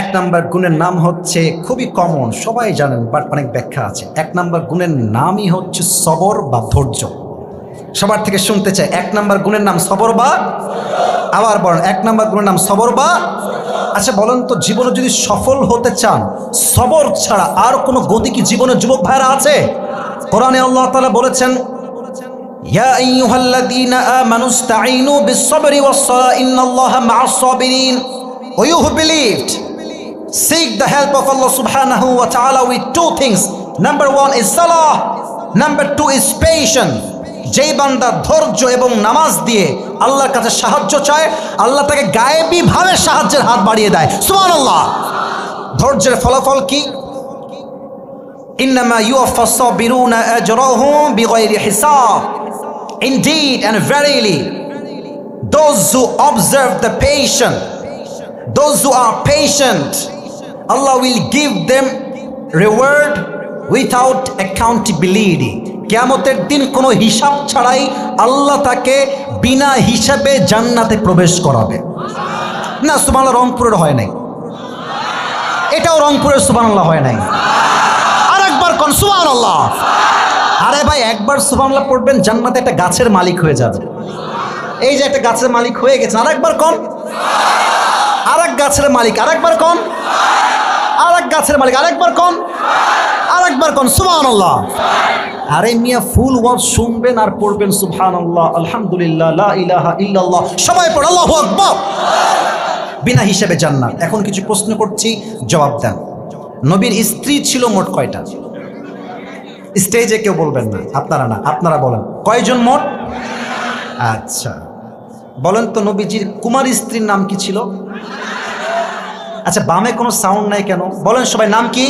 এক নাম্বার গুণের নাম হচ্ছে খুবই কমন সবাই জানেন বাট অনেক ব্যাখ্যা আছে। এক নাম্বার গুণের নামই হচ্ছে সবর বা ধৈর্য। সবার থেকে শুনতে চাই, এক নাম্বার গুণের নাম সবর বা? আবার বলেন, এক নাম্বার গুণের নাম সবর বা? আচ্ছা বলেন তো, জীবনে যদি সফল হতে চান, সবর ছাড়া আর কোনো গতি কি জীবনে যুবক ভাইরা আছে? কোরআনে আল্লাহ তালা বলেছেন, ইয়া আইয়ুহাল্লাযীনা আমানু who believed seek the help of Allah subhanahu wa ta'ala with two things. Number one is salah. Number two is patience. যেই বান্দা ধৈর্য এবং নামাজ দিয়ে আল্লাহর কাছে সাহায্য চায় আল্লাহ তাকে গায়েবীভাবে সাহায্যের হাত বাড়িয়ে দেয়। সুমান ধৈর্যের ফলাফল কি? ইন্নামা ইউফাসবিরুনা আজরাহুম বিগাইরি হিসাব। Indeed and verily those who observe the patient those who are patient Allah will give them reward without accountability. কেয়ামতের দিন কোনো হিসাব ছাড়াই আল্লাহ তাকে বিনা হিসাবে জান্নাতে প্রবেশ করাবে। না, সুবহানাল্লাহ, রংপুরের হয় নাই। এটাও রংপুরের সুবহানাল্লাহ হয় নাই। আর একবার কন সুবহানাল্লাহ। আরে ভাই, একবার সুবহানাল্লাহ পড়বেন, জান্নাতে একটা গাছের মালিক হয়ে যাবে। এই যে একটা গাছের মালিক হয়ে গেছে আর একবার কন? আর এক গাছের মালিক আর একবার কন? আর এক গাছের মালিক আর একবার কন? আর একবার কন? সুবহানাল্লাহ। আরে মিয়া, ফুল ওয়াজ শুনবেন আর পড়বেন, সুবহানাল্লাহ। আলহামদুলিল্লাহ, লা ইলাহা ইল্লাল্লাহ। সবাই পড়, আল্লাহু আকবার। বিনা হিসেবে জান্নাত। এখন কিছু প্রশ্ন করছি, জবাব দেন। নবীর স্ত্রী ছিল মোট কয়টা? স্টেজে কেউ বলবেন না, আপনারা না, আপনারা বলেন। কয়জন মোট? আচ্ছা। বলেন তো নবীজির কুমারী স্ত্রীর নাম কি ছিল? আচ্ছা বামে কোনো সাউন্ড নাই কেন? বলেন সবাই, নাম কি?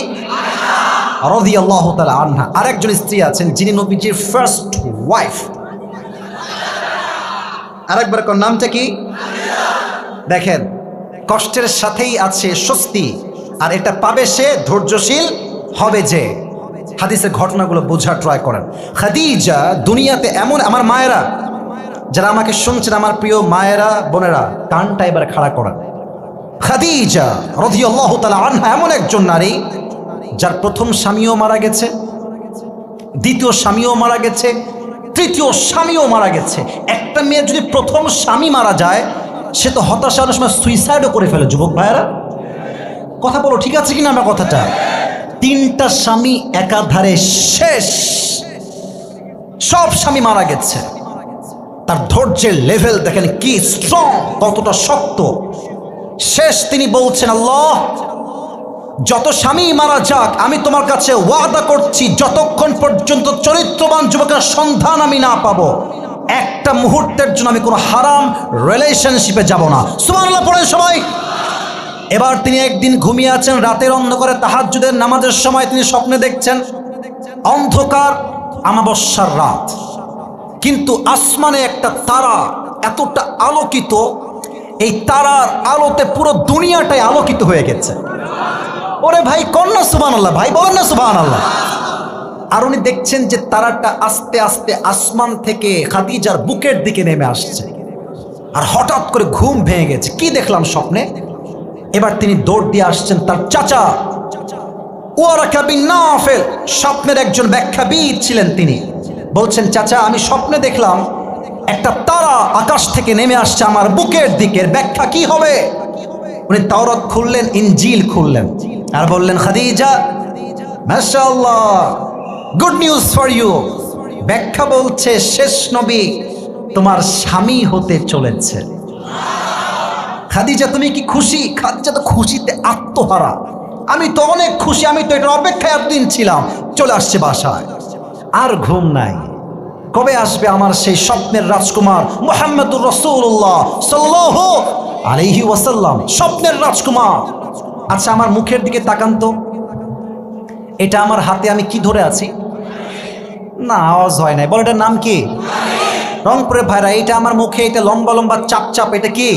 রদি আল্লাহ তালা আরেকজন স্ত্রী আছেন, যিনি নবীজির ফার্স্ট ওয়াইফ আরেকবার কোন, নামটা কি? দেখেন, কষ্টের সাথেই আছে স্বস্তি, আর এটা পাবে সে, ধৈর্যশীল হবে যে। হাদিসের ঘটনাগুলো বোঝার ট্রাই করেন। খাদিজা, দুনিয়াতে এমন, আমার মায়েরা যারা আমাকে শুনছেন, আমার প্রিয় মায়েরা, বোনেরা, কানটা এবার খাড়া করা খাদিজা রদিয়াল্লাহ তালা আনহা এমন একজন নারী, যার প্রথম স্বামীও মারা গেছে, দ্বিতীয় স্বামীও মারা গেছে, তৃতীয় স্বামীও মারা গেছে। একটা মেয়ে যদি প্রথম স্বামী মারা যায়, সে তো হতাশার সময় সুইসাইডও করে ফেলে, যুবক ভাইয়েরা। কথা বলো, ঠিক আছে কিনা আমার কথাটা? তিনটা স্বামী একাধারে শেষ। সব স্বামী মারা গেছে। তার ধৈর্যের লেভেল দেখেন কি স্ট্রং কতটা শক্ত। শেষ তিনি বলছেন, আল্লাহ, যত স্বামী মারা যাক, আমি তোমার কাছে ওয়াদা করছি, যতক্ষণ পর্যন্ত চরিত্রবান যুবকের সন্ধান আমি না পাবো, একটা মুহূর্তের জন্য আমি কোনো হারাম রিলেশনশিপে যাব না। সুমানুল্লাহ পড়ে সবাই। এবার তিনি একদিন ঘুমিয়ে আছেন, রাতের অন্ধকারে তাহাজ্জুদের নামাজের সময় তিনি স্বপ্নে দেখছেন, অন্ধকার, আমাবস্যার রাত। কিন্তু আসমানে একটা তারা এতটা আলোকিত, এই তারার আলোতে পুরো দুনিয়াটাই আলোকিত হয়ে গেছে। ওরে ভাই কন্যা সুবান আল্লাহ ভাই, বলেন না সুবান আল্লাহ আর উনি দেখছেন যে তারাটা আস্তে আস্তে আসমান থেকে খাদিজার বুকের দিকে নেমে আসছে। আর হঠাৎ করে ঘুম ভেঙে গেছে। কি দেখলাম স্বপ্নে? এবার তিনি দৌড় দিয়ে আসছেন তার চাচা। ওয়ারাকা বিন নাফেল, স্বপ্নের একজন ব্যাখ্যাবিদ ছিলেন তিনি। বলছেন, চাচা, আমি স্বপ্নে দেখলাম একটা তারা আকাশ থেকে নেমে আসছে আমার বুকের দিকের। ব্যাখ্যা কি হবে? উনি তাওরাত খুললেন, ইনজিল খুললেন আর বললেন, খাদিজা, মাশাআল্লাহ, গুড নিউজ ফর ইউ। ব্যাখ্যা বলছে, শেষ নবী তোমার স্বামী হতে চলেছে। খাদিজা, তুমি কি খুশি? খাদিজা তো খুশিতে আত্মহারা। আমি তো অনেক খুশি, আমি তো এটার অপেক্ষায় এতদিন ছিলাম। চলে আসছে বাসায়। আর ঘুম নাই। কবে আসবে আমার সেই স্বপ্নের রাজকুমার মোহাম্মদুর রসুল্লাহ সাল্লাহ আলাইহি ওয়াসাল্লাম? স্বপ্নের রাজকুমার। আচ্ছা আমার মুখের দিকে তাকান তো। এটা আমার হাতে আমি কি ধরে আছি? না, আওয়াজ হয় নাই। বল, এটার নাম কি? রংপুরে ভাইরা এটা আমার মুখে, এটা লম্বা লম্বা চাপ চাপ এটা কি?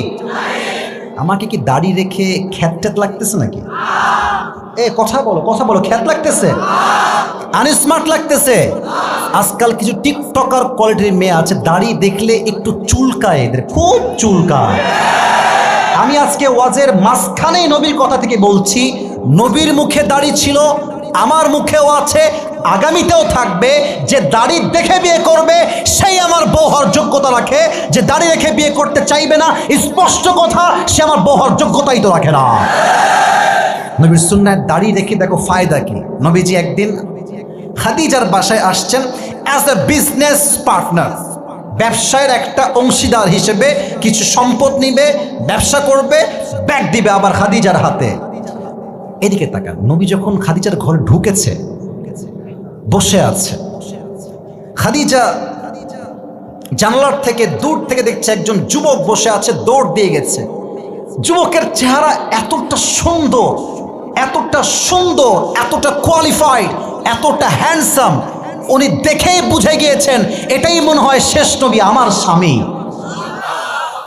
আমাকে কি দাড়ি রেখে খ্যাত ট্যাত লাগতেছে নাকি? এ, কথা বলো কথা বলো, খ্যাত লাগতেছে? আনস্মার্ট লাগতেছে? আজকাল কিছু টিকটকার কোয়ালিটির মেয়ে আছে, দাড়ি দেখলে একটু চুলকায় এদের, খুব চুলকায়। আমি আজকে ওয়াজের মাঝখানেই নবীর কথা থেকে বলছি, নবীর মুখে দাড়ি ছিল, আমার মুখেও আছে আগামীতেও থাকবে যে দাড়ি দেখে বিয়ে করবে, সেই আমার বউ হওয়ার যোগ্যতা রাখে। যে দাড়ি রেখে বিয়ে করতে চাইবে না, স্পষ্ট কথা, সে আমার বউ হওয়ার যোগ্যতাই তো রাখে না। নবীর সুন্নায় দাড়ি রেখে দেখো ফায়দা কি? নবীজি একদিন খাদিজার বাসায় আসছেন অ্যাজ এ বিজনেস পার্টনার ব্যবসায়ের একটা অংশীদার হিসেবে কিছু সম্পদ নিবে, ব্যবসা করবে, ব্যাগ দিবে আবার খাদিজার হাতে। এদিকে তাকান, নবী যখন খাদিজার ঘরে ঢুকেছে বসে আছে। খাদিজা জানলার থেকে দূর থেকে দেখছে একজন যুবক বসে আছে, দৌড় দিয়ে গেছে। যুবকের চেহারা এতটা সুন্দর এতটা সুন্দর, এতটা কোয়ালিফাইড এতটা হ্যান্ডসাম উনি দেখেই বুঝে গিয়েছেন, এটাই মনে হয় শেষ নবী, আমার স্বামী।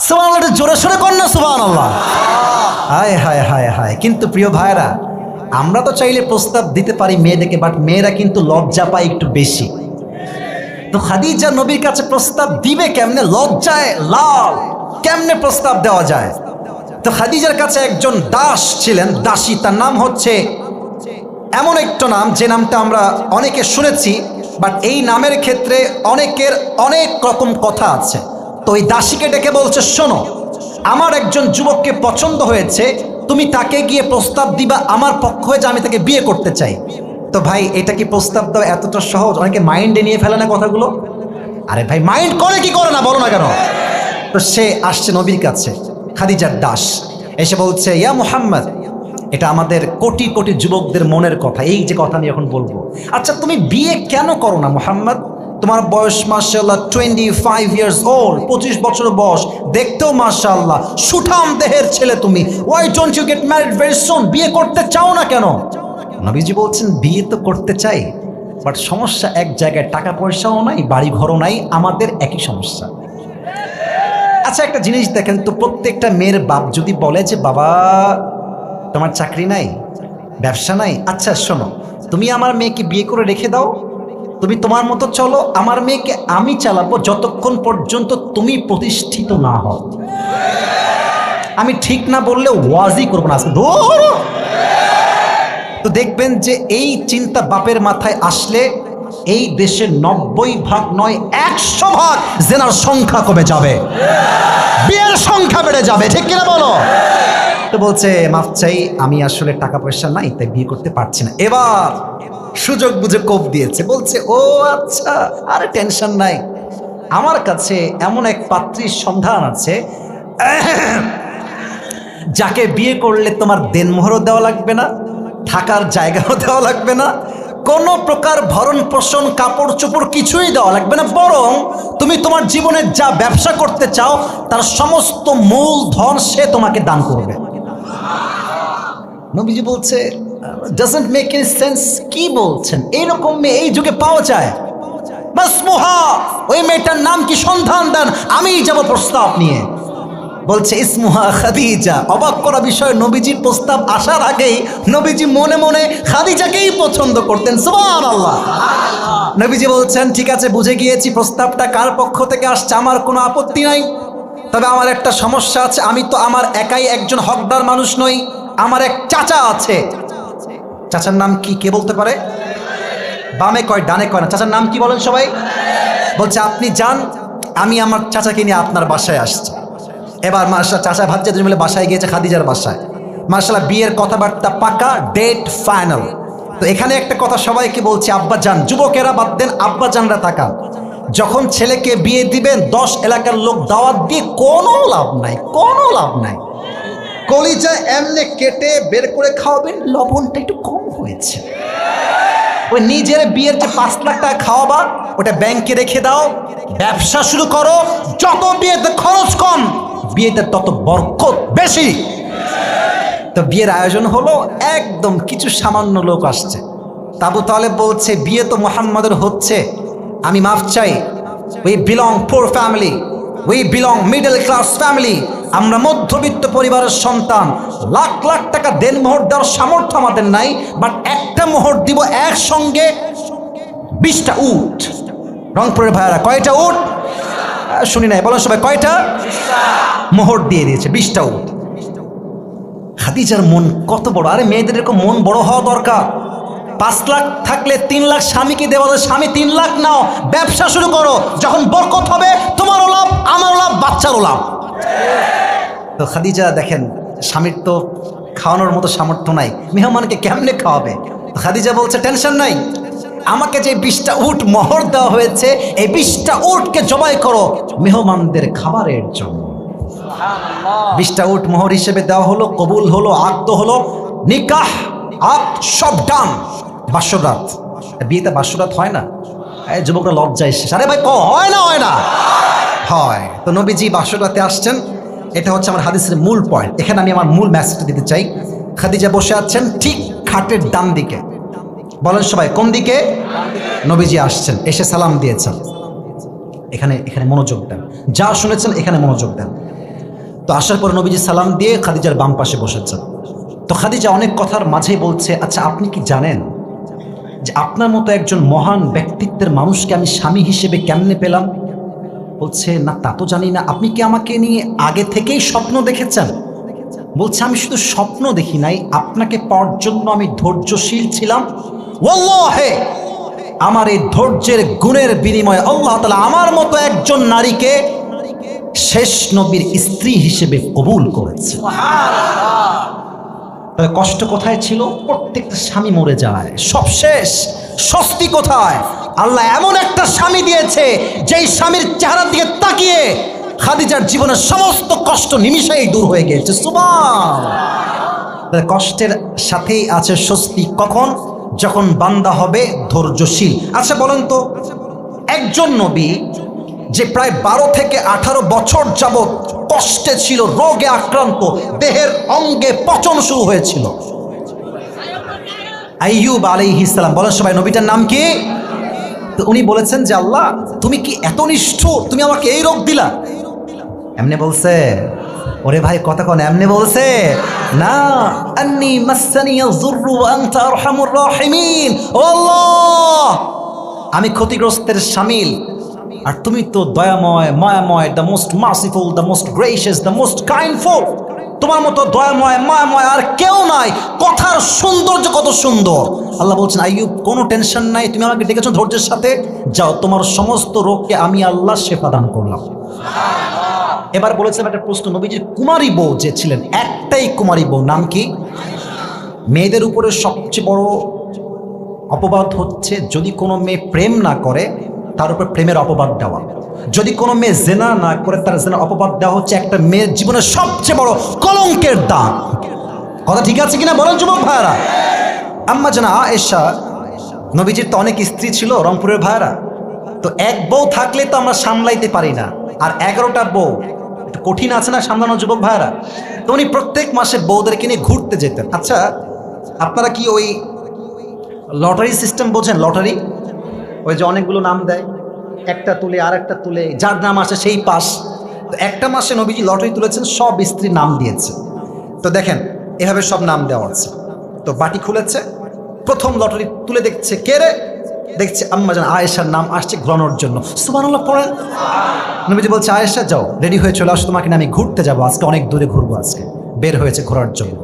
সুবাহ জোরে সোরে কর না সুবাহ আল্লাহ হায় হায় হায় হায়। কিন্তু প্রিয় ভাইরা আমরা তো চাইলে প্রস্তাব দিতে পারি মেয়েদেরকে বাট মেয়েরা কিন্তু লজ্জা পায় একটু বেশি। তো খাদিজা নবীর কাছে প্রস্তাব দিবে কেমনে? লজ্জায় লাল। কেমনে প্রস্তাব দেওয়া যায়? তো খাদিজার কাছে একজন দাস ছিলেন, দাসী, তার নাম হচ্ছে এমন একটা নাম, যে নামটা আমরা অনেকে শুনেছি বাট এই নামের ক্ষেত্রে অনেকের অনেক রকম কথা আছে। তো ওই দাসীকে ডেকে বলছে, শোনো আমার একজন যুবককে পছন্দ হয়েছে, তুমি তাকে গিয়ে প্রস্তাব দিবা, আমার পক্ষ হয়ে যে আমি তাকে বিয়ে করতে চাই। তো ভাই, এটা কি প্রস্তাব দেওয়া এতটা সহজ? অনেকে মাইন্ডে নিয়ে ফেলে না কথাগুলো? আরে ভাই মাইন্ড করে কি করে না, বলো না কেন? তো সে আসছে নবীর কাছে, খাদিজার দাস। এসে বলছে, ইয়া মুহাম্মদ, এটা আমাদের কোটি কোটি যুবকদের মনের কথা, এই যে কথা আমি এখন বলব। আচ্ছা তুমি বিয়ে কেন করো না, মোহাম্মদ? তোমার বয়স মার্শাল্লাহ টোয়েন্টি ফাইভ ইয়ার্স ওল্ড পঁচিশ বছর বয়স, দেখতেও মার্শাল্লাহ সুঠাম দেহের ছেলে তুমি। Why don't you get married very soon বিয়ে করতে চাও না কেন? নবীজি বলছেন, বিয়ে তো করতে চাই বাট সমস্যা এক জায়গায় টাকা পয়সাও নাই বাড়ি ঘরও নাই, আমাদের একই সমস্যা। আচ্ছা একটা জিনিস দেখেন তো, প্রত্যেকটা মেয়ের বাপ যদি বলে যে, বাবা, তোমার চাকরি নাই, ব্যবসা নাই আচ্ছা শোনো, তুমি আমার মেয়েকে বিয়ে করে রেখে দাও তুমি তোমার মতো চলো, আমার মেয়েকে আমি চালাবো যতক্ষণ পর্যন্ত তুমি প্রতিষ্ঠিত না হও। আমি ঠিক না বললে ওয়াজই করব না। তো দেখবেন যে এই চিন্তা বাপের মাথায় আসলে এই দেশের নব্বই ভাগ নয়, একশো ভাগ জেনার সংখ্যা কমে যাবে। বিয়ের সংখ্যা বেড়ে যাবে, ঠিক কিনা বলো? তো বলছে, মাফ চাই, আমি আসলে টাকা পয়সা নাই, তাই বিয়ে করতে পারছি না। এবার সুযোগ বুঝে কোপ দিয়েছে। বলছে, ও আচ্ছা আরে টেনশন নাই। আমার কাছে এমন এক পাত্রীর সন্ধান আছে, যাকে বিয়ে করলে তোমার দেনমোহরও দেওয়া লাগবে না, থাকার জায়গাও দেওয়া লাগবে না, কোনো প্রকার ভরণ পোষণ, কাপড় চোপড় কিছুই দেওয়া লাগবে না, বরং তুমি তোমার জীবনে যা ব্যবসা করতে চাও, তার সমস্ত মূল ধন সে তোমাকে দান করবে। নবীজি বলছে ডাজন্ট মেক এনি সেন্স কি বলছেন? এইরকম মেয়ে এই যুগে পাওয়া যায়। ওই মেয়েটার নাম কি সন্ধান প্রস্তাব নিয়ে। বলছে খাদিজা। অবাক করা নবীজির প্রস্তাব আসার আগেই নবীজি মনে মনে খাদিজাকেই পছন্দ করতেন। নবীজি বলছেন, ঠিক আছে, বুঝে গিয়েছি প্রস্তাবটা। কার পক্ষ থেকে আসছে আমার কোনো আপত্তি নাই। তবে আমার একটা সমস্যা আছে। আমি তো আমার একাই একজন হকদার মানুষ নই। আমার এক চাচা আছে। চাচার নাম কি? কে বলতে পারে? বামে কয়, ডানে কয় না? চাচার নাম কি বলেন সবাই? বলছে, আপনি যান, আমি আমার চাচাকে নিয়ে আপনার বাসায় আসছি। এবার মার্শাল চাচা ভাবছে দুজন মিলে বাসায় গিয়েছে খাদিজার বাসায়। মার্শাল্লাহ বিয়ের কথাবার্তা পাকা ডেট ফাইনাল তো এখানে একটা কথা সবাইকে বলছি, আব্বা যান, যুবকেরা বাদ দেন, আব্বা জানরা তাকান। যখন ছেলেকে বিয়ে দিবেন, দশ এলাকার লোক দাওয়াত দিয়ে কোনো লাভ নাই, কোনো লাভ নাই। কলিজা এমনি কেটে বের করে খাওয়াবেন, লবণটা একটু কম হয়েছে। ওই নিজের বিয়ের যে পাঁচ লাখ টাকা খাওয়াবা, ওটা ব্যাংকে রেখে দাও, ব্যবসা শুরু করো, যত বিয়েতে খরচ কম, বিয়েতে তত বরকত বেশি। তো বিয়ের আয়োজন হলো, একদম কিছু সামান্য লোক আসছে। তাবু তাহলে বলছে, বিয়ে তো মোহাম্মদের হচ্ছে। আমি মাফ চাই। We belong poor family we belong middle class family আমরা মধ্যবিত্ত পরিবারের সন্তান। লাখ লাখ টাকা দেন মোহর দেওয়ার সামর্থ্য আমাদের নাই বাট একটা মোহর দিব একসঙ্গে বিশটা উট। রংপুরের ভাইয়ারা, কয়টা উট? শুনি নাই বলেন সবাই, কয়টা? মোহর দিয়ে দিয়েছে, বিশটা উট। খাদিজার মন কত বড়? আরে মেয়েদের এরকম মন বড় হওয়া দরকার। পাঁচ লাখ থাকলে তিন লাখ স্বামীকে দেওয়া। স্বামী তিন লাখ নাও ব্যবসা শুরু করো। যখন বরকত হবে তোমারও লাভ আমারও লাভ বাচ্চারও লাভ। তো খাদিজা দেখেন স্বামীর তো খাওয়ানোর মতো সামর্থ্য নাই। মেহমানকে কেমনে খাওয়াবে? খাদিজা বলছে টেনশন নাই। আমাকে যে বিশটা উট মহর দেওয়া হয়েছে এই বিশটা উটকে জবাই করো। মেহমানদের খাবারের জন্য। বিশটা উট মোহর হিসেবে দেওয়া হলো কবুল হলো আত্ম হলো নিকাহ আত সব ডান। বাসরাত। বিয়েতে বাসরাত হয় না? যুবকরা লজ্জায় শেষ আরে ভাই, ক? হয় না হয় না? হয়। তো নবীজি বাসরাতে আসছেন। এটা হচ্ছে আমার হাদিসের মূল পয়েন্ট এখানে আমি আমার মূল মেসেজটা দিতে চাই। খাদিজা বসে আছেন ঠিক খাটের ডান দিকে। বলেন সবাই, কোন দিকে? নবীজি আসছেন। এসে সালাম দিয়েছেন। এখানে এখানে মনোযোগ দেন। যা শুনেছেন, এখানে মনোযোগ দেন। তো আসার পর নবীজি সালাম দিয়ে খাদিজার বাম পাশে বসেছেন। তো খাদিজা অনেক কথার মাঝেই বলছে আচ্ছা আপনি কি জানেন যে আপনার মতো একজন মহান ব্যক্তিত্বের মানুষকে আমি স্বামী হিসেবে কেমনে পেলাম? বলছে, না, তা তো জানি না। আপনি কি আমাকে নিয়ে আগে থেকেই স্বপ্ন দেখেছেন? বলছে, আমি শুধু স্বপ্ন দেখি নাই। আপনাকে পাওয়ার জন্য আমি ধৈর্যশীল ছিলাম। আমার এই ধৈর্যের গুণের বিনিময়ে আল্লাহ তালা আমার মতো একজন নারীকে শেষ নবীর স্ত্রী হিসেবে কবুল করেছে। তবে কষ্ট কোথায় ছিল? প্রত্যেকটা স্বামী মরে যায়। সব শেষ। স্বস্তি কোথায়? আল্লাহ এমন একটা স্বামী দিয়েছে, যেই স্বামীর চেহারার দিকে তাকিয়ে খাদিজার জীবনের সমস্ত কষ্ট নিমিষেই দূর হয়ে গেছে সুবান তাহলে কষ্টের সাথেই আছে স্বস্তি কখন? যখন বান্দা হবে ধৈর্যশীল। আচ্ছা বলেন তো, একজন নবী যে প্রায় বারো থেকে আঠারো বছর যাবৎ কষ্টে ছিল, রোগে আক্রান্ত, দেহের অঙ্গে পচন শুরু হয়েছিল। আইয়ুব আলাইহিস সালাম, বলেন সবাই, নবীটার নাম কি? তো উনি বলেছেন যে, আল্লাহ, তুমি কি এত নিষ্ঠুর? তুমি আমাকে এই রোগ দিলা। এমনি বলছে, ওরে ভাই, কথা কোন, এমনি বলছে, না, আন্নি আমি ক্ষতিগ্রস্তের শামিল আর তুমি তো দয়াময়, মায়াময় the most merciful the most gracious the most kindful তোমার মতো দয়াময়, মায়াময় আর কেউ নাই। কথার সৌন্দর্য কত সুন্দর। আল্লাহ বলছেন, আইয়ুব, কোনো টেনশন নাই, তুমি আমাকে ডেকেছো ধৈর্যের সাথে। যাও, তোমার সমস্ত রোগকে আমি আল্লাহ শেফা দান করলাম। এবার বলেছিলাম একটা প্রশ্ন, নবীজির কুমারী বউ যে ছিলেন, একটাই কুমারী বউ, নাম কি? মেয়েদের উপরে সবচেয়ে বড় অপবাদ হচ্ছে, যদি কোনো মেয়ে প্রেম না করে তার উপর প্রেমের অপবাদ দেওয়া। যদি কোনো মেয়ে জেনা না করে, তার জেনা অপবাদ দেওয়া হচ্ছে একটা মেয়ের জীবনের সবচেয়ে বড় কলঙ্কের দাগ। কথা ঠিক আছে কিনা বলেন যুবক ভাইরা আম্মা জানা আয়েশা, নবীজির তো অনেক স্ত্রী ছিল রংপুরের ভাইরা তো এক বউ থাকলে তো আমরা সামলাইতে পারি না। আর এগারোটা বউ কঠিন আছে না সামলানো যুবক ভাইরা তো উনি প্রত্যেক মাসে বউদেরকে নিয়ে ঘুরতে যেতেন। আচ্ছা আপনারা কি ওই লটারি সিস্টেম বোঝেন? লটারি? ওই যে অনেকগুলো নাম দেয়, একটা তুলে আর একটা তুলে, যার নাম আসে সেই পাস। তো একটা মাসে নবীজি লটারি তুলেছেন, সব স্ত্রীর নাম দিয়েছে তো দেখেন, এভাবে সব নাম দেওয়া আছে। তো বাটি খুলেছে, প্রথম লটারি তুলে দেখছে কে রে? দেখছে আম্মা জান, আয়েশার নাম আসছে ঘোরানোর জন্য। সুবানুল্লাহ পড়েন নবীজি বলছে, আয়েশা, যাও, রেডি হয়ে চলে আসো, তোমাকে আমি ঘুরতে যাব, আজকে অনেক দূরে ঘুরবো আজকে। বের হয়েছে ঘোরার জন্য।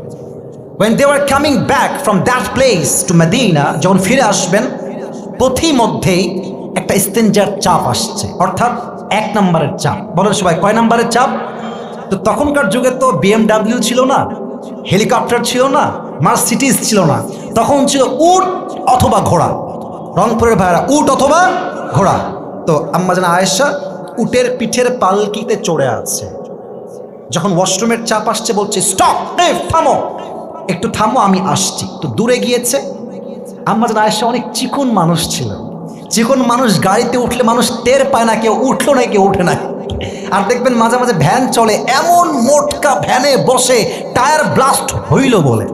When they were coming back from that place to Medina, যখন ফিরে আসবেন পথিমধ্যেই একটা স্টেঞ্জার চাপ আসছে। অর্থাৎ এক নম্বরের চাপ। বলেন সবাই, কয় নম্বরের চাপ? তো তখনকার যুগে তো বিএমডাব্লিউ ছিল না, হেলিকপ্টার ছিল না মার্সিটিস ছিল না। তখন ছিল উট অথবা ঘোড়া। রংপুরের ভাইরা উট অথবা ঘোড়া। তো আম্মা জানা আয়েশা, উটের পিঠের পালকিতে চড়ে আছে। যখন ওয়াশরুমের চাপ আসছে, বলছে স্টপ থামো! একটু থামো, আমি আসছি। তো দূরে গিয়েছে আমাদের আয়েশা অনেক চিকন মানুষ ছিল। চিকন মানুষ গাড়িতে উঠলে মানুষ টের পায় না কেউ উঠল না, কেউ উঠে না। আর দেখবেন মাঝে মাঝে ভ্যান চলে, এমন মোটকা ভ্যানে বসে টায়ার ব্লাস্ট হইল বলে।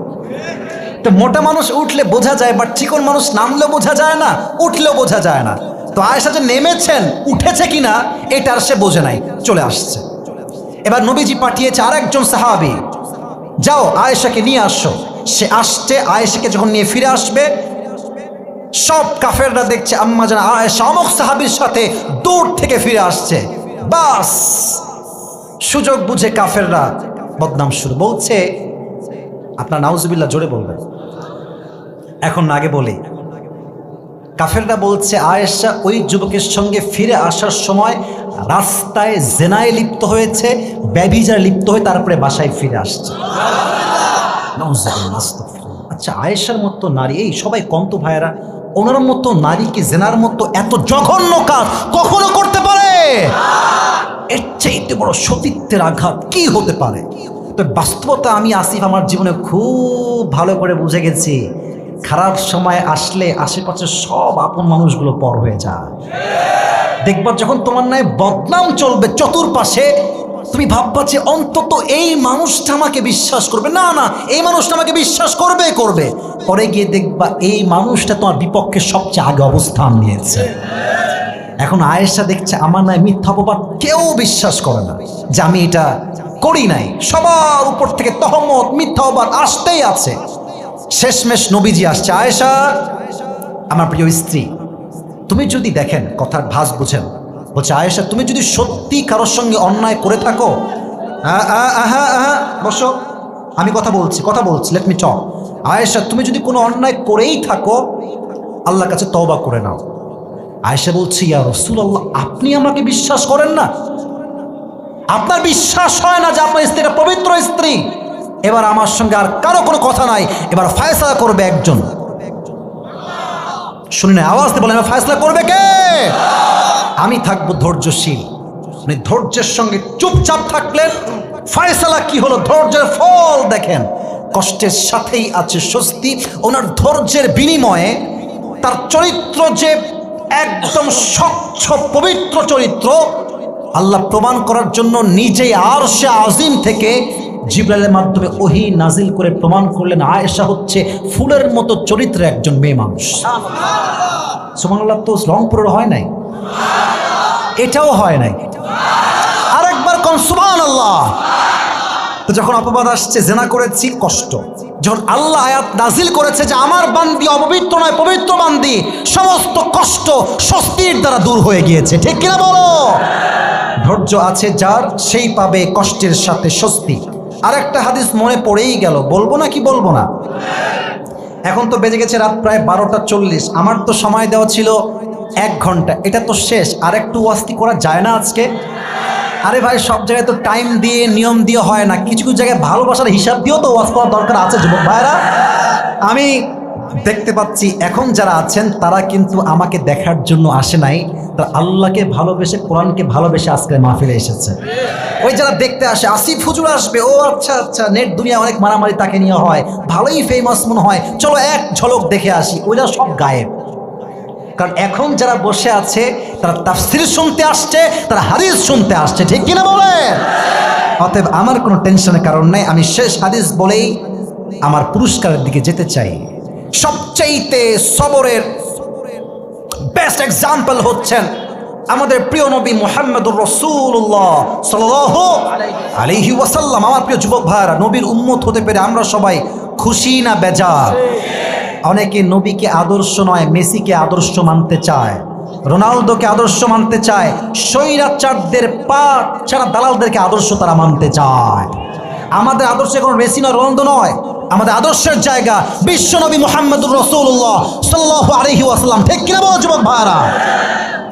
তো মোটা মানুষ উঠলে বোঝা যায়, বাট চিকন মানুষ নামলেও বোঝা যায় না, উঠলেও বোঝা যায় না। তো আয়েশা যে নেমেছেন, উঠেছে কিনা, এটা আর সে বোঝে নাই, চলে আসছে। এবার নবীজি পাঠিয়েছে আরেকজন সাহাবি। যাও, আয়েশাকে নিয়ে আসো। সে আসছে, আয়েশাকে যখন নিয়ে ফিরে আসবে সব কাফেররা দেখছে, আম্মা জান আয়েশা, অমক সাহাবির সাথে দূর থেকে ফিরে আসছে। বাস! সুযোগ বুঝে কাফেররা বদনাম শুরু বলছে, আপনার নাউজুবিল্লাহ জোরে বলবেন। এখন আগে বলি, কাফেররা বলছে, আয়েশা ওই যুবকের সঙ্গে ফিরে আসার সময় রাস্তায় জেনায় লিপ্ত হয়েছে ব্যভিজার লিপ্ত হয়ে তারপরে বাসায় ফিরে আসছে। আচ্ছা আয়েশার মতো নারী, এই সবাই কন্ত ভাইয়েরা ওনার মতো নারী কি জেনার মতো এত জঘন্য কাজ কখনো করতে পারে? এর চাইতে বড় সতীত্বের আঘাত কি হতে পারে? তো বাস্তবতা আমি আসিফ আমার জীবনে খুব ভালো করে বুঝে গেছি। খারাপ সময় আসলে আশেপাশে সব আপন মানুষগুলো পর হয়ে যায়। দেখবার যখন তোমার নাই বদনাম চলবে চতুর্পাশে তুমি ভাববা যে অন্তত এই মানুষটা আমাকে বিশ্বাস করবে। না না, এই মানুষটা আমাকে বিশ্বাস করবে করবে। পরে গিয়ে দেখবা এই মানুষটা তোমার বিপক্ষে সবচেয়ে আগে অবস্থান নিয়েছে। এখন আয়েশা দেখছে, আমার নয় মিথ্যা অপবাদ কেউ বিশ্বাস করে না। যে আমি এটা করি নাই। সবার উপর থেকে তহমত, মিথ্যা অপবাদ আসতেই আছে। শেষমেশ নবীজি আসছে, আয়েশা, আমার প্রিয় স্ত্রী, তুমি যদি দেখেন কথার ভাস বুঝেন বলছে, আয়েশা, তুমি যদি সত্যি কারোর সঙ্গে অন্যায় করে থাকো আ- আহা আহা বসো। আমি কথা বলছি কথা বলছি লেট মি টক আয়েশা, তুমি যদি কোনো অন্যায় করেই থাকো, আল্লাহর কাছে তওবা করে নাও। আয়েশা বলছি, ইয়া রসুল আল্লাহ আপনি আমাকে বিশ্বাস করেন না? আপনার বিশ্বাস হয় না যে আপনার স্ত্রীটা পবিত্র স্ত্রী। এবার আমার সঙ্গে আর কারও কোনো কথা নাই। এবার ফায়সলা করবে একজন। শুনে না, আওয়াজ এবার ফায়সলা করবে কে? আমি থাকব ধৈর্যশীল। উনি ধৈর্যের সঙ্গে চুপচাপ থাকলেন ফায়সালা কি হলো? ধৈর্যের ফল দেখেন। কষ্টের সাথেই আছে স্বস্তি। ওনার ধৈর্যের বিনিময়ে তার চরিত্র যে একদম স্বচ্ছ, পবিত্র চরিত্র, আল্লাহ প্রমাণ করার জন্য নিজেই আর সে আজিম থেকে জিব্রাইলের মাধ্যমে ওহি নাজিল করে প্রমাণ করলেন, আয়েশা হচ্ছে ফুলের মতো চরিত্রের একজন মেয়ে মানুষ। সুমানুল্লাহ তো রংপুরের হয় নাই। এটাও হয় নাই। আরেকবার কন সুমান আল্লাহ যখন অপবাদ আসছে, জেনা করেছি, কষ্ট। যখন আল্লাহ আয়াত নাজিল করেছে যে আমার বান্দি অপবিত্র নয়, পবিত্র বান্দি, সমস্ত কষ্ট স্বস্তির দ্বারা দূর হয়ে গিয়েছে। ঠিক কিনা বলো? ধৈর্য আছে যার, সেই পাবে কষ্টের সাথে স্বস্তি। আরেকটা হাদিস মনে পড়েই গেল। বলব না কি বলব না? এখন তো বেজে গেছে রাত প্রায় বারোটা চল্লিশ। আমার তো সময় দেওয়া ছিল এক ঘণ্টা। এটা তো শেষ। আর একটু ওয়াস্তি করা যায় না আজকে? আরে ভাই, সব জায়গায় তো টাইম দিয়ে, নিয়ম দিয়ে হয় না। কিছু কিছু জায়গায় ভালোবাসার হিসাব দিয়েও তো ওয়াজ করার দরকার আছে, যুবক ভাইরা আমি দেখতে পাচ্ছি, এখন যারা আছেন, তারা কিন্তু আমাকে দেখার জন্য আসে নাই। তারা আল্লাহকে ভালোবেসে, কোরআনকে ভালোবেসে আজকে মাহফিলে এসেছে। ওই যারা দেখতে আসে, আসিফ হুজুর আসবে। ও আচ্ছা আচ্ছা নেট দুনিয়া অনেক মারামারি তাকে নিয়ে হয়। ভালোই ফেমাস মনে হয়। চলো এক ঝলক দেখে আসি। ওইটা সব গায়েব। কারণ এখন যারা বসে আছে, তারা তাফসির শুনতে আসছে, তারা হাদিস শুনতে আসছে। ঠিক কিনা বলে অতএব আমার কোনো টেনশনের কারণ নাই, আমি শেষ হাদিস বলেই আমার পুরস্কারের দিকে যেতে চাই। সবচাইতে সবরের বেস্ট এক্সাম্পল হচ্ছেন আমাদের প্রিয় নবী মোহাম্মদুর রসুল্লাহ সাল্লাহ আলিহি ওয়াসাল্লাম। আমার প্রিয় যুবক ভাইরা নবীর উম্মত হতে পেরে আমরা সবাই খুশি না বেজার? অনেকে নবীকে আদর্শ নয়, মেসিকে আদর্শ মানতে চায়। রোনালদোকে আদর্শ মানতে চায়। স্বৈরাচারদের পা ছাড়া দালালদেরকে আদর্শ তারা মানতে চায়। আমাদের আদর্শে কোনো মেসি নয়, রোনালদো নয়। আমাদের আদর্শের জায়গা বিশ্বনবী মোহাম্মদুর রসুল্লাহ সাল্লাহ আলহি ওয়াসাল্লাম। ঠিক কিনা বলো যুবক ভাইরা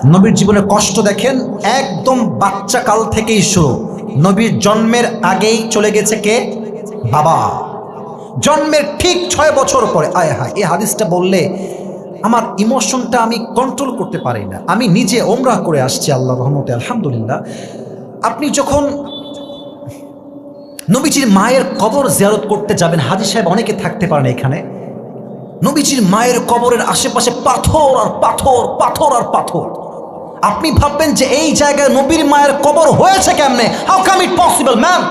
নবীর জীবনে কষ্ট দেখেন, একদম বাচ্চা কাল থেকেই শুরু। নবীর জন্মের আগেই চলে গেছে কে? বাবা। জন্মের ঠিক ছয় বছর পরে, আয় হায়, এই হাদিসটা বললে আমার ইমোশনটা আমি কন্ট্রোল করতে পারি না। আমি নিজে ওমরাহ করে আসছি আল্লাহ রহমতে, আলহামদুলিল্লাহ। আপনি যখন নবীজির মায়ের কবর জিয়ারত করতে যাবেন হাজি সাহেব অনেকে থাকতে পারেন এখানে। নবীজির মায়ের কবরের আশেপাশে পাথর আর পাথর পাথর আর পাথর। আপনি ভাববেন যে এই জায়গায় নবীর মায়ের কবর হয়েছে কেমনে? How come it possible ma'am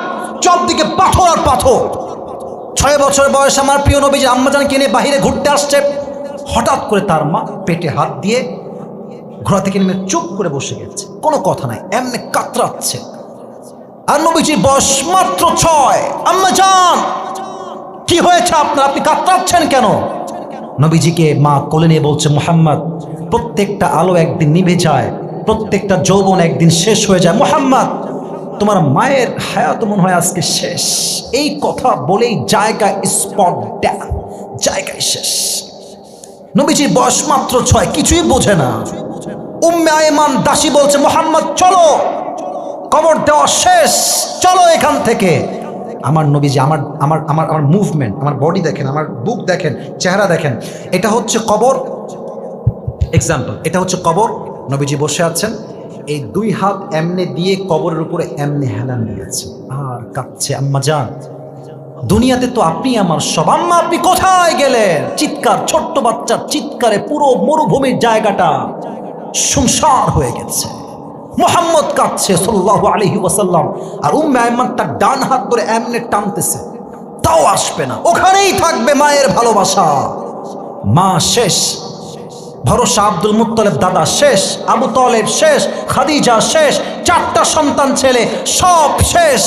চারদিকে পাথর আর পাথর। ছয় বছর বয়স আমার প্রিয় নবীজি আম্মাজান কিনে বাহিরে ঘুরতে আসছে। হঠাৎ করে তার মা পেটে হাত দিয়ে ঘোড়া থেকে নেমে চুপ করে বসে গেছে। কোনো কথা নাই, এমনি কাতরাচ্ছে। আর নবীজির বয়স মাত্র ছয়। আম্মাজান, কি হয়েছে আপনার? আপনি কাতরাচ্ছেন কেন? নবীজিকে মা কোলে নিয়ে বলছে, মোহাম্মদ, প্রত্যেকটা আলো একদিন নিভে যায়, প্রত্যেকটা যৌবন একদিন শেষ হয়ে যায়। মোহাম্মদ তোমার মায়ের হায়াত মনে হয় আজকে শেষ। এই কথা বলেই জায়গায় স্পট ড্যাম জায়গায় শেষ। নবীজির বয়স মাত্র ছয়, কিছুই বোঝে না। উম্মে দাসী বলছে, মোহাম্মদ, চলো। কবর দেওয়া শেষ। চলো এখান থেকে। আমার নবীজি, আমার আমার আমার আমার মুভমেন্ট আমার বডি দেখেন, আমার বুক দেখেন, চেহারা দেখেন। এটা হচ্ছে কবর। এক্সাম্পল এটা হচ্ছে কবর। নবীজি বসে আছেন। এই দুই হাত এমনে দিয়ে কবরের উপরে এমনে হেলান দিয়েছে। আর কাঁদছে আম্মা যান দুনিয়াতে তো আপনি আমার সব। আম্মা, আপনি কোথায় গেলেন? চিৎকার, ছোট্ট বাচ্চার চিৎকারে পুরো মরুভূমির জায়গাটা সংসার হয়ে গেছে। মোহাম্মদ কাঁদছে সাল্লাল্লাহু আলাইহি ওয়াসাল্লাম। আর উম্মে আয়মান তার ডান হাত ধরে এমনে টানতেছে। তাও আসবে না। ওখানেই থাকবে মায়ের ভালোবাসা। মা শেষ। ভরসা আব্দুল মুত্তলেব দাদা শেষ, আবু তলেব শেষ, খাদিজা শেষ, চারটা সন্তান ছেলে, সব শেষ।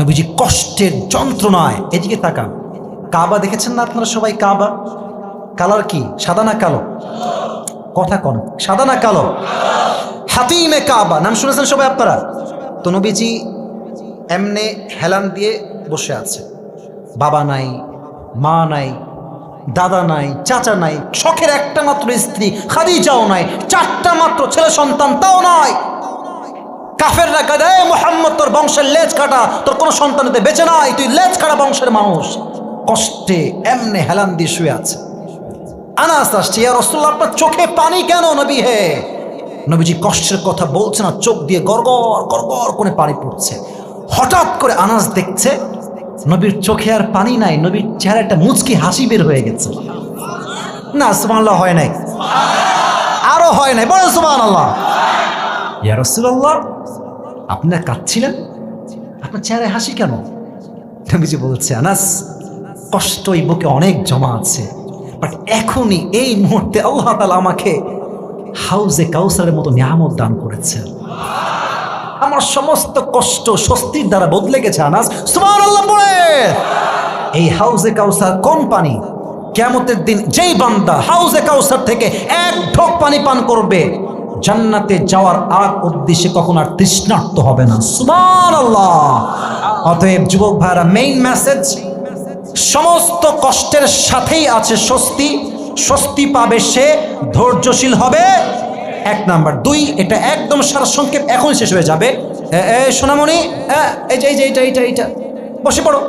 নবীজি কষ্টের যন্ত্রণায় এদিকে তাকান। কাবা দেখেছেন না আপনারা সবাই কাবা? কালার কি? সাদা না কালো? কথা কন। সাদা না কালো? হাতিমে কাবা। নাম শুনেছেন সবাই আপনারা? তো নবীজি এমনে হেলান দিয়ে বসে আছে। বাবা নাই, মা নাই দাদা নাই, চাচা নাই, শখের একটা মাত্র স্ত্রী, খাদিজাও নাই, চারটা মাত্র ছেলে সন্তান তাও নাই। কাফের রাখা দেয় মোহাম্মদ, তোর বংশের লেজ কাটা, তোর কোনো সন্তানেতে বেঁচে নাই, তুই লেজ কাটা বংশের মানুষ। কষ্টে এমনে হেলান দিয়ে শুয়ে আছে। আনাস আসছে, ইয়া রসুল্লাহ আপনার চোখে পানি কেন নবী হে? নবীজি কষ্টের কথা বলছে না, চোখ দিয়ে গড়গড় গড়গড় করে পানি পড়ছে। হঠাৎ করে আনাস দেখছে নবীর চোখে আর পানি নাই, নবীর চেহারা একটা মুচকি হাসি বের হয়ে গেছে। না, সুবহানাল্লাহ, হয় নাই। আরও হয় নাই। বলেন সুবহানাল্লাহ। ইয়া রাসূলুল্লাহ আপনারা কাঁদছিলেন? আপনার চেহারায় হাসি কেন? নবীজি বলছে, আনাস কষ্ট এই বুকে অনেক জমা আছে। বাট এখনই এই মুহূর্তে আল্লাহ তাআলা আমাকে হাউজে কাউসারের মতো নিয়ামত দান করেছেন। আমার সমস্ত কষ্ট স্বস্তির দ্বারা বদলে গেছে আনাস। এই হাউজে কাউসার কোন পানি? কেমতের দিন যেই বান্দা হাউজে কাউসার থেকে এক ঢোক পানি পান করবে, জান্নাতে যাওয়ার আগ সে কখন আর তৃষ্ণার্ত হবে না। সুমান আল্লাহ অতএব যুবক ভাইরা মেইন মেসেজ সমস্ত কষ্টের সাথেই আছে স্বস্তি। স্বস্তি পাবে সে, ধৈর্যশীল হবে। এক নাম্বার। দুই এটা একদম সারসংক্ষেপ এখন শেষ হয়ে যাবে। সোনামণি এ, এই যে এই যে এইটা এইটা এইটা। বসে পড়ো।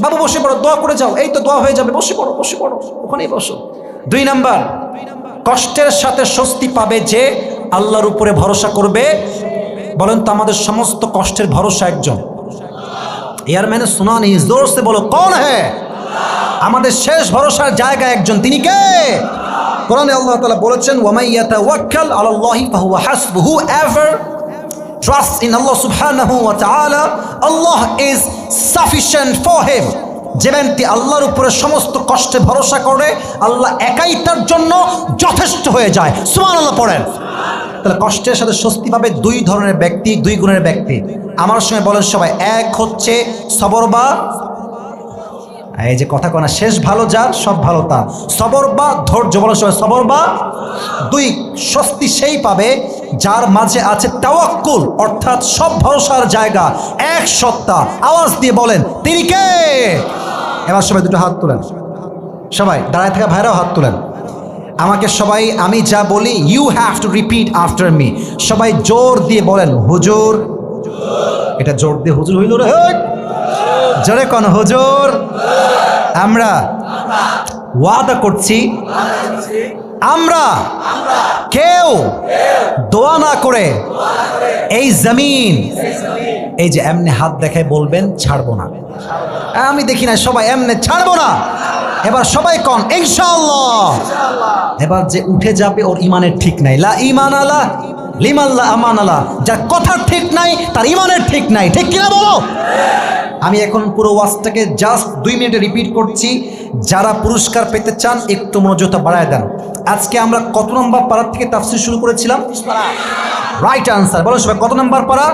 বাবু বসে পড়ো। দোয়া করে যাও। এই তো দোয়া হয়ে যাবে। বসে পড়ো বসে পড়ো। ওখানেই বসো। দুই নাম্বার। কষ্টের সাথে স্বস্তি পাবে যে আল্লাহর উপরে ভরসা করবে। বলেন তো আমাদের সমস্ত কষ্টের ভরসা একজন। ইয়ার মানে শোনা নেই জোর সে বলো কোন হ্যাঁ আমাদের শেষ ভরসার জায়গা একজন। তিনি কে? কোরআনে আল্লাহ তালা বলেছেন, ওয়ামাই ইয়াতাওয়াক্কাল আলাল্লাহি ফাহুয়া হাসবুহু এভার। ট্রাস্ট ইন আল্লাহ সুবহানাহু ওয়া তাআলা। Allah is sufficient for him যে ব্যক্তি আল্লাহর উপরে সমস্ত কষ্টে ভরসা করে, আল্লাহ একাই তার জন্য যথেষ্ট হয়ে যায়। সুবহানাল্লাহ পড়েন। তাহলে কষ্টের সাথে স্বস্তি পাবে দুই ধরনের ব্যক্তি, দুই গুণের ব্যক্তি। আমার সঙ্গে বলেন সবাই, এক হচ্ছে সবর বা এই যে কথা কনা শেষ ভালো যার, সব ভালো তার। সবর বা ধৈর্য বলার সময় সবর বা দুই, স্বস্তি সেই পাবে যার মাঝে আছে তাওয়াক্কুল, অর্থাৎ সব ভরসার জায়গা, এক সত্তা। আওয়াজ দিয়ে বলেন, তিনি কে? এবার সবাই দুটো হাত তুলেন। সবাই, দাঁড়ায় থাকা ভাইরাও হাত তুলেন। আমাকে সবাই, আমি যা বলি you have to repeat after me সবাই জোর দিয়ে বলেন, হুজুর। এটা জোর দিয়ে হুজুর হইল রে! জোরে কোন, হুজুর। আমরা ওয়াদা করছি, আমরা কেউ দোয়া না করে এই জমিন, এই যে এমনি হাত দেখায় বলবেন, ছাড়বো না। আমি দেখি না, সবাই এমনি ছাড়বো না। এবার সবাই কন, ইনশাআল্লাহ। এবার যে উঠে যাবে, ওর ইমানের ঠিক নাই। লা ইমান আলা লিমাল্লা আমান আলা যার কথার ঠিক নাই, তার ইমানের ঠিক নাই। ঠিক কিনা বলো? আমি এখন পুরো ওয়াজটাকে জাস্ট দুই মিনিটে রিপিট করছি। যারা পুরস্কার পেতে চান, একটু মনোযোগটা বাড়ায় দেন। আজকে আমরা কত নম্বর পাড়ার থেকে তাফসির শুরু করেছিলাম? রাইট আনসার বলো সবাই, কত নম্বর পাড়া?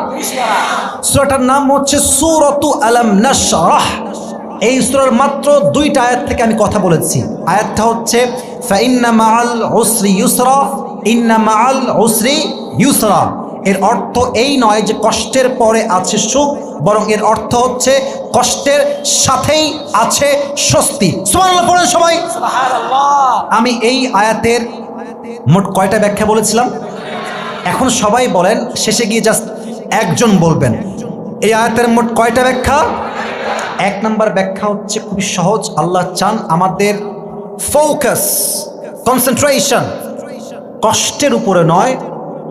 সূরাটার নাম হচ্ছে সূরাতু আলাম নাশরাহ। এই সূরার মাত্র দুইটা আয়াত থেকে আমি কথা বলেছি। আয়াতটা হচ্ছে ফাইন্না মাআল উসরি ইউসরা ইন্না মাআল উসরি ইউসরা। এর অর্থ এই নয় যে কষ্টের পরে আছে সুখ বরং এর অর্থ হচ্ছে কষ্টের সাথেই আছে স্বস্তি। সুবহানাল্লাহ পড়েন সবাই। আমি এই আয়াতের মোট কয়টা ব্যাখ্যা বলেছিলাম? এখন সবাই বলেন শেষে গিয়ে জাস্ট একজন বলবেন। এই আয়াতের মোট কয়টা ব্যাখ্যা? এক নম্বর ব্যাখ্যা হচ্ছে খুবই সহজ। আল্লাহ চান আমাদের ফোকাস কনসেন্ট্রেশন কষ্টের উপরে নয়,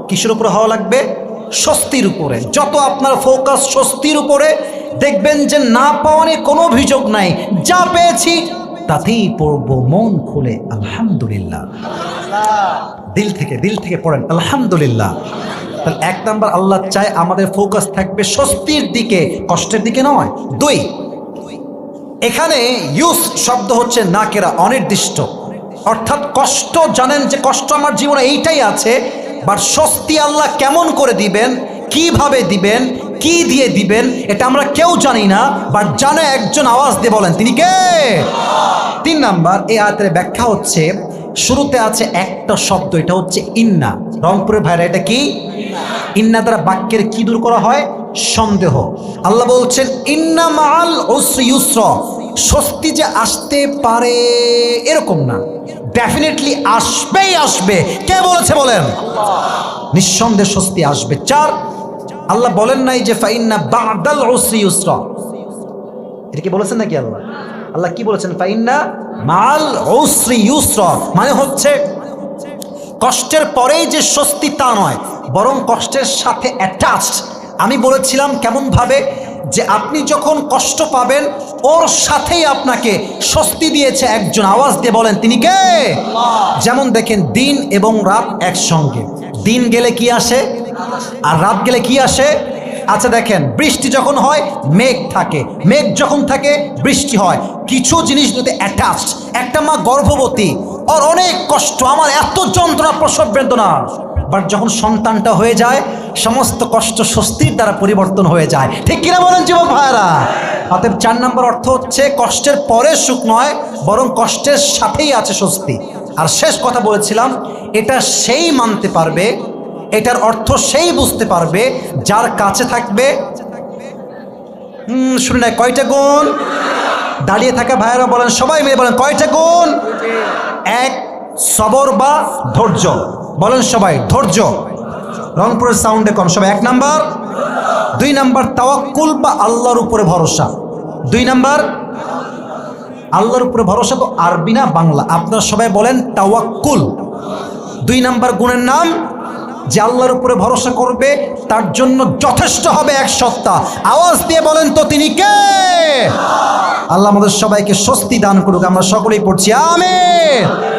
কিসের উপরে হওয়া লাগবে? স্বস্তির উপরে। যত আপনার ফোকাস স্বস্তির উপরে, দেখবেন যে না পাওয়া নিয়ে কোনো অভিযোগ নাই। যা পেয়েছি, তাতেই পড়ব। মন খুলে, আলহামদুলিল্লাহ। দিল থেকে দিল থেকে পড়েন, আলহামদুলিল্লাহ। তাহলে এক নাম্বার আল্লাহ চায় আমাদের ফোকাস থাকবে স্বস্তির দিকে, কষ্টের দিকে নয়। দুই, এখানে ইউস শব্দ হচ্ছে নাকেরা অনির্দিষ্ট। অর্থাৎ কষ্ট, জানেন যে কষ্ট আমার জীবনে এইটাই আছে বাট স্বস্তি আল্লাহ কেমন করে দিবেন, কীভাবে দিবেন, কি দিয়ে দিবেন, এটা আমরা কেউ জানি না বাট জানে একজন আওয়াজ দিয়ে বলেন, তিনি কে? তিন নাম্বার, এই আয়াতের ব্যাখ্যা হচ্ছে, শুরুতে আছে একটা শব্দ, এটা হচ্ছে ইন্না। রংপুরের ভাইরা এটা কি? ইন্না দ্বারা বাক্যের কি দূর করা হয়? সন্দেহ। আল্লাহ বলছেন, ইন্না মাল ওসরি ইউসর। স্বস্তি যে আসতে পারে এরকম না। ডেফিনেটলি আসবেই আসবে। কে বলেছে বলেন? নিঃসন্দেহে স্বস্তি আসবে। চার, আল্লাহ বলেন নাই যে, ফাইন্না বাদাল ওসরি ইউসর এটা কি বলেছেন নাকি আল্লাহ? আল্লাহ কি বলেছেন? ফাইন্না মাল ওসরি ইউসর। মানে হচ্ছে, কষ্টের পরেই যে স্বস্তি তা নয়, বরং কষ্টের সাথে অ্যাটাচড আমি বলেছিলাম কেমনভাবে যে আপনি যখন কষ্ট পাবেন ওর সাথেই আপনাকে স্বস্তি দিয়েছে একজন। আওয়াজ দিয়ে বলেন তিনি কে? যেমন দেখেন দিন এবং রাত একসঙ্গে। দিন গেলে কি আসে? আর রাত গেলে কি আসে? আচ্ছা দেখেন বৃষ্টি যখন হয় মেঘ থাকে। মেঘ যখন থাকে বৃষ্টি হয়। কিছু জিনিস যদি অ্যাটাচড একটা মা গর্ভবতী ওর অনেক কষ্ট আমার এত যন্ত্রণা প্রসব বেদনা। বাট যখন সন্তানটা হয়ে যায়, সমস্ত কষ্ট স্বস্তির দ্বারা পরিবর্তন হয়ে যায়। ঠিক কিনা বলেন যুবক ভাইরা অতএব চার নম্বর অর্থ হচ্ছে, কষ্টের পরে সুখ নয়, বরং কষ্টের সাথেই আছে স্বস্তি। আর শেষ কথা বলেছিলাম, এটা সেই মানতে পারবে, এটার অর্থ সেই বুঝতে পারবে, যার কাছে থাকবে শুনে না, কয়টা গুণ? দাঁড়িয়ে থাকা ভাইয়েরা বলেন, সবাই মিলে বলেন, কয়টা গুণ? এক সবর বা ধৈর্য? বলেন সবাই, ধৈর্য। রংপুরের সাউন্ডে কম সবাই এক নাম্বার? দুই নাম্বার, তাওয়াক্কুল বা আল্লাহর উপরে ভরসা? দুই নাম্বার, আল্লাহর উপরে ভরসা তো আরবি না বাংলা? আপনারা সবাই বলেন তাওয়াক্কুল। দুই নাম্বার গুণের নাম, যে আল্লাহর উপরে ভরসা করবে, তার জন্য যথেষ্ট হবে এক সপ্তাহ আওয়াজ দিয়ে বলেন তো তিনি কে? আল্লাহ আমাদের সবাইকে স্বস্তি দান করুক। আমরা সকলেই পড়ছি আমের